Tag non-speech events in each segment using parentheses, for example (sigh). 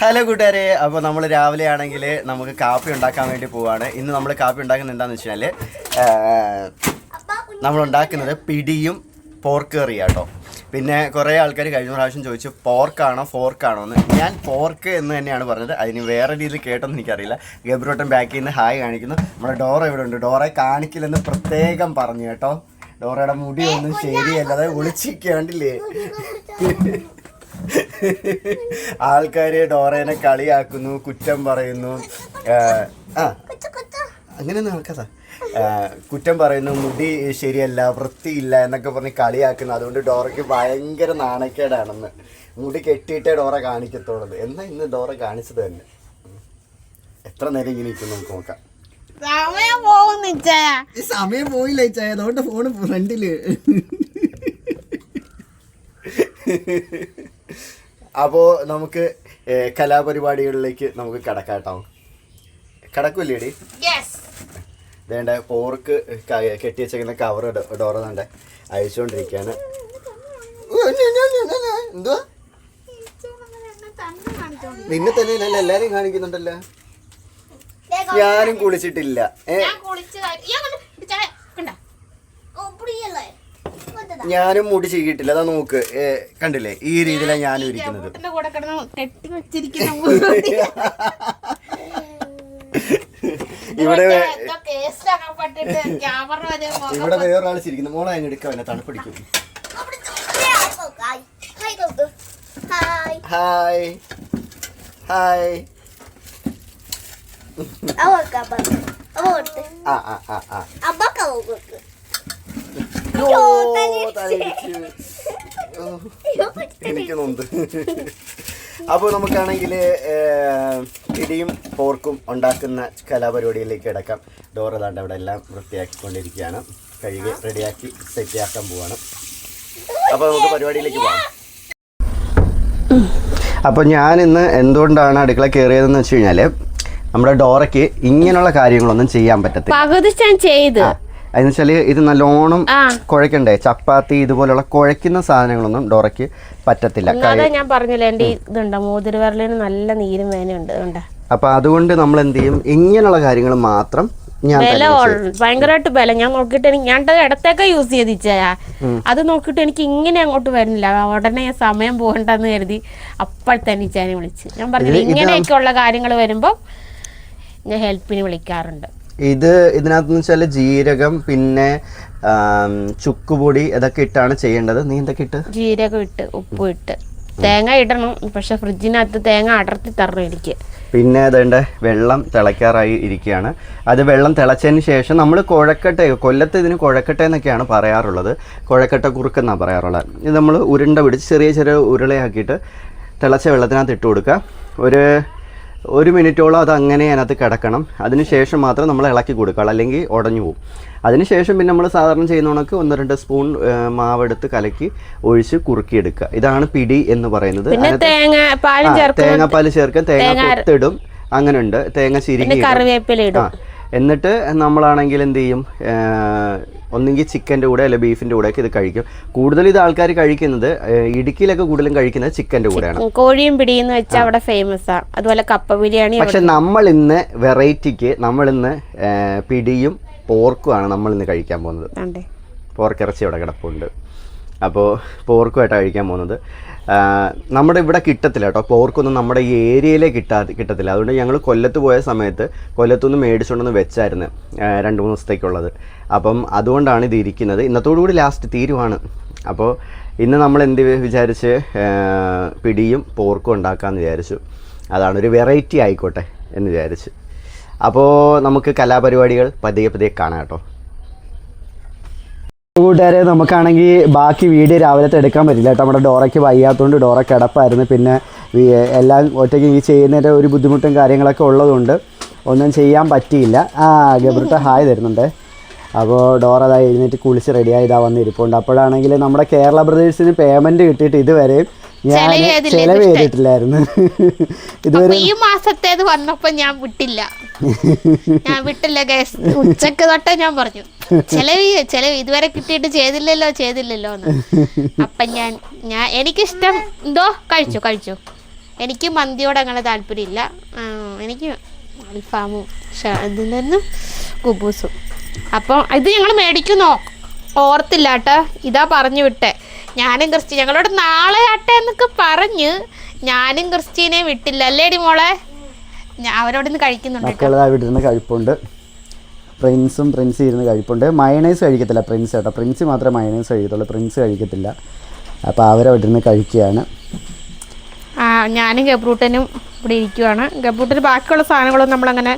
Hello കൂട്ടുകാരെ അപ്പോൾ നമ്മൾ രാവിലെ ആണെങ്കിൽ നമുക്ക് കാപ്പി ഉണ്ടാക്കാൻ വേണ്ടി പോവാണ്. ഇന്ന് നമ്മൾ കാപ്പി ഉണ്ടാക്കുന്നത് എന്താണെന്ന് വെച്ചാൽ നമ്മൾ ഉണ്ടാക്കുന്നത് പിടിയും പോർക്ക് കറിയാണ് കേട്ടോ പിന്നെ കുറേ ആൾക്കാർ കഴിഞ്ഞ പ്രാവശ്യം ചോദിച്ചു പോർക്കാണോ ഫോർക്കാണോ എന്ന് ഞാൻ പോർക്ക് എന്ന് തന്നെയാണ് പറഞ്ഞത്. അതിന് വേറെ രീതിയിൽ കേട്ടൊന്നും എനിക്കറിയില്ല. ഗബ്രോട്ടൻ ബാക്കിൽ നിന്ന് ഹായ് കാണിക്കുന്നു. നമ്മുടെ ഡോറ ഇവിടെ ഉണ്ട്. ഡോറയെ കാണിക്കില്ലെന്ന് പ്രത്യേകം പറഞ്ഞു കേട്ടോ. ഡോറയുടെ മുടി ഒന്നും ശരിയല്ല. അതായത് ഒളിച്ചിരിക്കാണ്ടില്ലേ ആൾക്കാര് ഡോറേനെ കളിയാക്കുന്നു കുറ്റം പറയുന്നു. ആ, അങ്ങനെയൊന്നും ആൾക്കാ കുറ്റം പറയുന്നു മുടി ശരിയല്ല വൃത്തിയില്ല എന്നൊക്കെ പറഞ്ഞ് കളിയാക്കുന്നു. അതുകൊണ്ട് ഡോറയ്ക്ക് ഭയങ്കര നാണക്കേടാണെന്ന്. മുടി കെട്ടിയിട്ടേ ഡോറ കാണിക്കത്തുള്ളത് എന്നാ ഇന്ന് ഡോറ കാണിച്ചത് തന്നെ? എത്ര നേരം ഇങ്ങനെ ഇരിക്കും നമുക്ക് നോക്കാം. സമയം പോകുന്നു ഈ സമയം പോയില്ല ചായ അതുകൊണ്ട് ഫോണ് ഫ്രണ്ടിൽ. (laughs) അപ്പോ നമുക്ക് കലാപരിപാടികളിലേക്ക് നമുക്ക് കടക്കാട്ടോ. കടക്കൂല്ലേടി? യെസ് വേണ്ട പോർക്ക് കെട്ടി വെച്ചേക്കുന്ന കവർ ഡോറ തണ്ട അയച്ചുകൊണ്ടിരിക്കുകയാണ് എന്തുവാ? നിന്നെ തന്നെ എല്ലാരും കാണിക്കുന്നുണ്ടല്ലോ. ഞാനും കുളിച്ചിട്ടില്ല. ഏ? ഞാനും മുടി ചെയ്യിട്ടില്ല അതാ നോക്ക് കണ്ടില്ലേ ഈ രീതിയിലാണ് ഞാനും ഇരിക്കുന്നത്. ഇവിടെ ഇവിടെ വേറൊരാൾ ചിരിക്കുന്നു മോളെ അതിന് എടുക്കാം എന്നെ തണുപ്പിടിക്കും ഹായ് ഹായ് ആ ആ ആ ആ ഓ, തലയിടിച്ച്. ഓ, എനിക്ക് നൊന്ത് അപ്പോൾ നമുക്കാണെങ്കിൽ ഇടിയും പോർക്കും ഉണ്ടാക്കുന്ന കലാപരിപാടിയിലേക്ക് കിടക്കാം. ഡോർ അതാണ്ട് അവിടെ എല്ലാം വൃത്തിയാക്കിക്കൊണ്ടിരിക്കുകയാണ്. കഴുകി റെഡിയാക്കി സെറ്റാക്കാൻ പോവാണ്. അപ്പോൾ നമുക്ക് പരിപാടിയിലേക്ക് പോകാം അപ്പോൾ ഞാൻ ഇന്ന് എന്തുകൊണ്ടാണ് അടുക്കള കയറിയതെന്ന് വെച്ച് കഴിഞ്ഞാൽ നമ്മുടെ ഡോറയ്ക്ക് ഇങ്ങനെയുള്ള കാര്യങ്ങളൊന്നും ചെയ്യാൻ പറ്റത്തില്ല. പകുതി ഞാൻ ചെയ്ത്. അതെന്ന് വെച്ചാൽ ഇത് നല്ലോണം. കുഴക്കണ്ടേ ചപ്പാത്തി ഇതുപോലുള്ള കുഴക്കുന്ന സാധനങ്ങളൊന്നും ഡോറയ്ക്ക് പറ്റത്തില്ല. ഞാൻ പറഞ്ഞില്ല എന്റെ ഈ ഇതുണ്ട്? മോതിരവിരലിന് നല്ല നീരും വേനയുണ്ട് അപ്പൊ അതുകൊണ്ട് നമ്മൾ എന്ത് ചെയ്യും? ഇങ്ങനെയുള്ള കാര്യങ്ങൾ മാത്രം ഭയങ്കരമായിട്ട് ബല ഞാൻ നോക്കിട്ട് എനിക്ക് ഞാൻ ഇടത്തേക്ക യൂസ് ചെയ്തിച്ചാ അത് നോക്കിട്ട് എനിക്ക് ഇങ്ങനെ അങ്ങോട്ട് വരുന്നില്ല. ഉടനെ സമയം പോകണ്ടെന്ന് കരുതി അപ്പോഴത്തന്നെ ഇച്ചാനെ വിളിച്ച്. ഞാൻ പറഞ്ഞില്ല ഇങ്ങനെയൊക്കെയുള്ള ഇത് ഇങ്ങനെയൊക്കെ ഉള്ള കാര്യങ്ങൾ വരുമ്പോൾ ഞാൻ ഹെൽപ്പിന് വിളിക്കാറുണ്ട്. ഇത് ഇതിനകത്ത് വെച്ചാൽ ജീരകം പിന്നെ ചുക്കുപൊടി ഇതൊക്കെ ഇട്ടാണ് ചെയ്യേണ്ടത്. നീ എന്തൊക്കെ ഇട്ട്? ജീരകം ഇട്ട് ഉപ്പ് ഇട്ട്. തേങ്ങ ഇടണം പക്ഷെ ഫ്രിഡ്ജിനകത്ത് തേങ്ങ അടർത്തി തരണം എനിക്ക്. പിന്നെ അതേണ്ട വെള്ളം തിളയ്ക്കാറായി ഇരിക്കുകയാണ്. അത് വെള്ളം തിളച്ചതിന് ശേഷം നമ്മൾ കുഴക്കട്ടെ കൊല്ലത്ത് ഇതിന് കുഴക്കട്ടെ എന്നൊക്കെയാണ് പറയാറുള്ളത്. കുഴക്കട്ട കുറുക്കെന്നാണ് പറയാറുള്ളത്. ഇത് നമ്മൾ ഉരുണ്ട പിടിച്ച് ചെറിയ ചെറിയ ഉരുളയാക്കിയിട്ട് തിളച്ച വെള്ളത്തിനകത്ത് ഇട്ട് കൊടുക്കുക. ഒരു ഒരു മിനിറ്റോളം അത് അങ്ങനെ അതിനകത്ത് കിടക്കണം. അതിന് ശേഷം മാത്രം നമ്മൾ ഇളക്കി കൊടുക്കുക. അല്ലെങ്കിൽ ഉടഞ്ഞു പോകും. അതിനുശേഷം പിന്നെ നമ്മൾ സാധാരണ ചെയ്യുന്ന കണക്ക് ഒന്ന് രണ്ട് സ്പൂൺ മാവെടുത്ത് കലക്കി ഒഴിച്ച് കുറുക്കിയെടുക്കുക. ഇതാണ് പിടി എന്ന് പറയുന്നത്. തേങ്ങാപ്പാൽ ചേർക്കാം. തേങ്ങ കൊത്തിടും അങ്ങനെ ഉണ്ട്. തേങ്ങ ചിരി എന്നിട്ട് നമ്മളാണെങ്കിൽ എന്ത് ചെയ്യും? ഒന്നെങ്കിൽ ചിക്കന്റെ കൂടെ അല്ലെങ്കിൽ ബീഫിന്റെ കൂടെയൊക്കെ ഇത് കഴിക്കും. കൂടുതൽ ഇത് ആൾക്കാർ കഴിക്കുന്നത് ഇടുക്കിയിലൊക്കെ കൂടുതലും കഴിക്കുന്നത് ചിക്കന്റെ കൂടെയാണ്. കോഴിയും പിടിയെന്ന് വെച്ചാൽ അവിടെ ഫേമസ് ആണ് അതുപോലെ കപ്പ ബിരിയാണി പക്ഷെ നമ്മൾ ഇന്ന് വെറൈറ്റിക്ക് നമ്മൾ ഇന്ന് പിടിയും പോർക്കുമാണ് നമ്മൾ ഇന്ന് കഴിക്കാൻ പോകുന്നത്. പോർക്കിറച്ചി അവിടെ കിടപ്പുണ്ട്. അപ്പോൾ പോർക്കുമായിട്ടാണ് കഴിക്കാൻ പോകുന്നത്. നമ്മുടെ ഇവിടെ കിട്ടത്തില്ല കേട്ടോ. പോർക്കൊന്നും നമ്മുടെ ഈ ഏരിയയിലേ കിട്ടാ കിട്ടത്തില്ല. അതുകൊണ്ട് ഞങ്ങൾ കൊല്ലത്ത് പോയ സമയത്ത് കൊല്ലത്തുനിന്ന് മേടിച്ചുകൊണ്ടൊന്ന് വെച്ചായിരുന്നു രണ്ട് മൂന്ന് ദിവസത്തേക്കുള്ളത്. അപ്പം അതുകൊണ്ടാണ് ഇത് ഇരിക്കുന്നത്. ഇന്നത്തോടു കൂടി ലാസ്റ്റ് തീരുവാണ്. അപ്പോൾ ഇന്ന് നമ്മൾ എന്ത് വിചാരിച്ച് പിടിയും പോർക്കും ഉണ്ടാക്കാമെന്ന് വിചാരിച്ചു. അതാണ് ഒരു വെറൈറ്റി ആയിക്കോട്ടെ എന്ന് വിചാരിച്ച്. അപ്പോൾ നമുക്ക് കലാപരിപാടികൾ പതിയെ പതിയെ കാണാം കേട്ടോ. കൂട്ടുകാരെ നമുക്കാണെങ്കിൽ ബാക്കി വീഡിയോ രാവിലത്തെ എടുക്കാൻ പറ്റില്ല കേട്ടോ. നമ്മുടെ ഡോറയ്ക്ക് വയ്യാത്തതുകൊണ്ട് ഡോറ കിടപ്പായിരുന്നു. പിന്നെ എല്ലാം ഒറ്റയ്ക്ക് ഈ ചെയ്യുന്നതിന്റെ ഒരു ബുദ്ധിമുട്ടും കാര്യങ്ങളൊക്കെ ഉള്ളതുകൊണ്ട് ഒന്നും ചെയ്യാൻ പറ്റിയില്ല. ആ ഗബ്രിട്ട ഹായ് തരുന്നുണ്ട്. അപ്പോൾ ഡോറ അതാ എഴുന്നേറ്റ് കുളിച്ച് റെഡിയായി ഇതാ വന്നിരിപ്പുണ്ട്. അപ്പോഴാണെങ്കിൽ നമ്മുടെ കേരള ബ്രദേഴ്സിന് പേയ്മെന്റ് കിട്ടിയിട്ട് ഇതുവരെയും ചെലവ് ചെയ്തിട്ടില്ലായിരുന്നു ഇതുവരെ ഈ മാസത്തേത് വന്നപ്പോ ഞാൻ വിട്ടില്ല. ഞാൻ വിട്ടില്ല ഗസ് ഉച്ചയ്ക്ക് തൊട്ടേ ഞാൻ പറഞ്ഞു ചെലവ് ചെലവ് ഇതുവരെ കിട്ടിയിട്ട് ചെയ്തില്ലല്ലോ ചെയ്തില്ലല്ലോ എന്ന്. അപ്പൊ ഞാൻ ഞാൻ എനിക്കിഷ്ടം എന്തോ? കഴിച്ചു കഴിച്ചു. എനിക്ക് മന്തിയോട് അങ്ങനെ താല്പര്യമില്ല. എനിക്ക് അൽഫാമും ഇതിന്റെ കുബൂസും. അപ്പം ഇത് ഞങ്ങൾ മേടിക്കുന്നോ. ഓർത്തില്ല കേട്ടോ. ഇതാ പറഞ്ഞു വിട്ടെ. ഞാനും ക്രിസ്റ്റി ഞങ്ങളോട് നാളെ ആട്ടെ എന്നൊക്കെ പറഞ്ഞ് ഞാനും ക്രിസ്റ്റീനെ വിട്ടില്ല. അല്ലേടി മോളെ? ഞാൻ അവരോട് കഴിക്കുന്നുണ്ട് കഴിപ്പുണ്ട്. പ്രിൻസും പ്രിൻസ് ഇരുന്ന് കഴിപ്പുണ്ട്. മയണൈസ് കഴിക്കത്തില്ല പ്രിൻസ് കേട്ടോ പ്രിൻസ് മാത്രമേ മയണൈസ് കഴിക്കത്തുള്ളൂ. പ്രിൻസ് കഴിക്കത്തില്ല. അപ്പോൾ അവരവിടെ നിന്ന് കഴിക്കുകയാണ്. ആ ഞാനും ഗബ്രൂട്ടനും ഇവിടെ ഇരിക്കുവാണ്. ഗബ്രൂട്ടന് ബാക്കിയുള്ള സാധനങ്ങളൊന്നും നമ്മളങ്ങനെ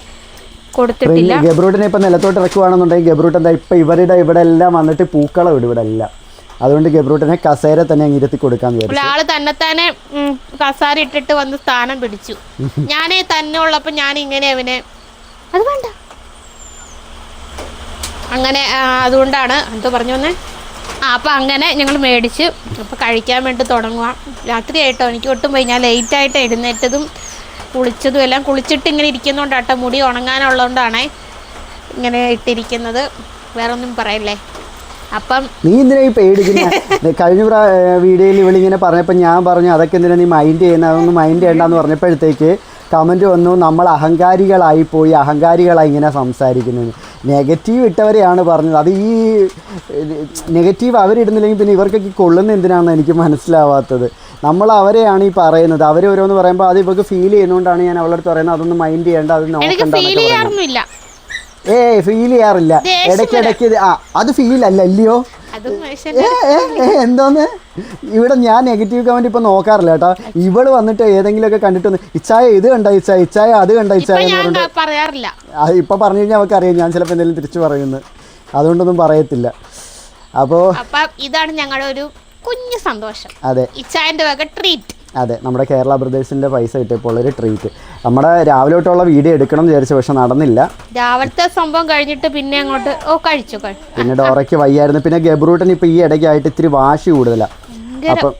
കൊടുത്തിട്ടില്ല. ഗബ്രൂട്ടിനെ ഇപ്പം നിലത്തോട്ട് ഇറക്കുവാണെന്നുണ്ടെങ്കിൽ ഗബ്രൂട്ട് എന്താ ഇപ്പം ഇവരുടെ ഇവിടെ എല്ലാം വന്നിട്ട് പൂക്കളം ഇടും ഇവിടെ എല്ലാം. അതുകൊണ്ട് ഗബ്രൂട്ടിനെ കസേര തന്നെ അങ്ങ് ഇരുത്തി കൊടുക്കാൻ ഒരാൾ തന്നെ ഉം, കസാര ഇട്ടിട്ട് വന്ന് സ്ഥാനം പിടിച്ചു. ഞാനേ തന്നെ ഉള്ളപ്പോ ഞാൻ ഇങ്ങനെ അവനെ അത് വേണ്ട. അങ്ങനെ അതുകൊണ്ടാണ് എന്തോ പറഞ്ഞു വന്നേ? ആ അപ്പം അങ്ങനെ ഞങ്ങൾ മേടിച്ച്. അപ്പോൾ കഴിക്കാൻ വേണ്ടി തുടങ്ങുക രാത്രി ആയിട്ടോ എനിക്ക് ഒട്ടും പോയി ഞാൻ ലേറ്റായിട്ട് എഴുന്നേറ്റതും കുളിച്ചതും എല്ലാം കുളിച്ചിട്ട് ഇങ്ങനെ ഇരിക്കുന്നതുകൊണ്ടാട്ടോ മുടി ഉണങ്ങാനുള്ളതുകൊണ്ടാണേ ഇങ്ങനെ ഇട്ടിരിക്കുന്നത്. വേറെ ഒന്നും പറയല്ലേ? അപ്പം നീ എന്തിനാ ഈ പേടിക്കുന്ന? (laughs) കഴിഞ്ഞ വീഡിയോയിൽ ഇവളിങ്ങനെ പറഞ്ഞപ്പോൾ ഞാൻ പറഞ്ഞു അതൊക്കെ എന്തിനാ നീ മൈൻഡ് ചെയ്യുന്ന? അതൊന്നും മൈൻഡ് ചെയ്യണ്ടെന്ന് പറഞ്ഞപ്പോഴത്തേക്ക് കമന്റ് വന്നു നമ്മൾ അഹങ്കാരികളായി പോയി അഹങ്കാരികളായി ഇങ്ങനെ സംസാരിക്കുന്നത് നെഗറ്റീവ് ഇട്ടവരെയാണ് പറഞ്ഞത്. അത് ഈ നെഗറ്റീവ് അവരിടുന്നില്ലെങ്കിൽ പിന്നെ ഇവർക്കൊക്കെ കൊള്ളുന്ന എന്തിനാണെന്ന് എനിക്ക് മനസ്സിലാവാത്തത്. നമ്മൾ അവരെയാണ് ഈ പറയുന്നത്. അവർ ഓരോന്ന് പറയുമ്പോൾ അത് ഇവർക്ക് ഫീൽ ചെയ്യുന്നതുകൊണ്ടാണ് ഞാൻ അവളടുത്ത് പറയുന്നത്. അതൊന്നും മൈൻഡ് ചെയ്യേണ്ട അത് നോക്കണ്ട ഏയ് ഫീൽ ചെയ്യാറില്ല. ഇടയ്ക്കിടയ്ക്ക് ആ അത് ഫീൽ അല്ല അല്ലയോ ഏ, ഏ, ഏ, എന്തോന്ന്? ഇവിടെ ഞാൻ നെഗറ്റീവ് കമന്റ് ഇപ്പൊ നോക്കാറില്ല കേട്ടോ. ഇവൾ വന്നിട്ട് ഏതെങ്കിലുമൊക്കെ കണ്ടിട്ട് വന്ന്, ഇച്ചായ ഇത് കണ്ട? ഇച്ചായ ഇച്ചായ അത് കണ്ട? ഇച്ചായ പറയാറില്ല. ഇപ്പൊ പറഞ്ഞു കഴിഞ്ഞാൽ അവർക്ക് അറിയാം ഞാൻ ചിലപ്പോ എന്തെങ്കിലും തിരിച്ചു പറയുന്നു അതുകൊണ്ടൊന്നും പറയത്തില്ല. അപ്പോ അപ്പൊ ഇതാണ് ഞങ്ങളുടെ ഒരു കുഞ്ഞു സന്തോഷം. അതെ. ഇച്ചായന്റെ വക ട്രീറ്റ് അതെ നമ്മുടെ കേരള ബ്രദേഴ്സിന്റെ പൈസ കിട്ടിയപ്പോൾ ഒരു ട്രീറ്റ് നമ്മുടെ രാവിലെ തൊട്ടുള്ള വീഡിയോ എടുക്കണം എന്ന് വിചാരിച്ചു പക്ഷെ നടന്നില്ല. രാവിലത്തെ സംഭവം കഴിഞ്ഞിട്ട് പിന്നെ അങ്ങോട്ട് ഓ കഴിച്ചു പിന്നെ ഡോറയ്ക്ക് വയ്യായിരുന്നു. പിന്നെ ഗബ്രൂട്ടൻ ഇപ്പൊ ഈ ഇടയ്ക്കായിട്ട് ഇത്തിരി വാശി കൂടുതലാണ് അപ്പം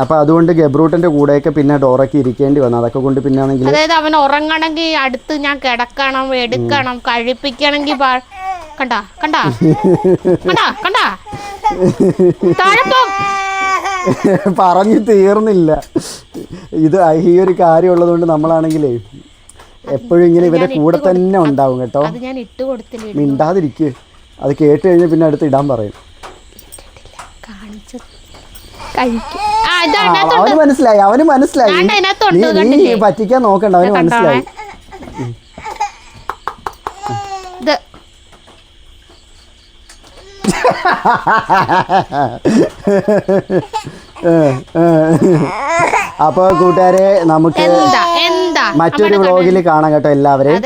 അപ്പൊ അതുകൊണ്ട് ഗബ്രൂട്ടന്റെ കൂടെയൊക്കെ പിന്നെ ഡോറയ്ക്ക് ഇരിക്കേണ്ടി വന്നു. അതൊക്കെ കൊണ്ട് പിന്നെ ആണെങ്കിൽ അതായത് അവൻ ഉറങ്ങണമെങ്കിൽ അടുത്ത് ഞാൻ കിടക്കണം എടുക്കണം കഴിപ്പിക്കണമെങ്കിൽ കണ്ടാ കണ്ടാ? കണ്ടാ കണ്ടാ? (laughs) പറഞ്ഞു തീർന്നില്ല. ഇത് ഈ ഒരു കാര്യം ഉള്ളതുകൊണ്ട് നമ്മളാണെങ്കിലേ എപ്പോഴും ഇങ്ങനെ ഇവരുടെ കൂടെ തന്നെ ഉണ്ടാവും കേട്ടോ. അത് ഞാൻ ഇട്ട് കൊടുത്തില്ല? മിണ്ടാതിരിക്ക്. അത് കേട്ട് കഴിഞ്ഞ പിന്നെ അടുത്ത് ഇടാൻ പറയും. അവന് മനസ്സിലായി അവന് മനസ്സിലായി. നീ- നീ? പറ്റിക്കാൻ നോക്കണ്ട അവന് മനസ്സിലായി. ഏ ഇത്. അപ്പോൾ കൂട്ടുകാരെ നമുക്ക് മറ്റൊരു വ്ളോഗിൽ കാണാം കേട്ടോ എല്ലാവരെയും.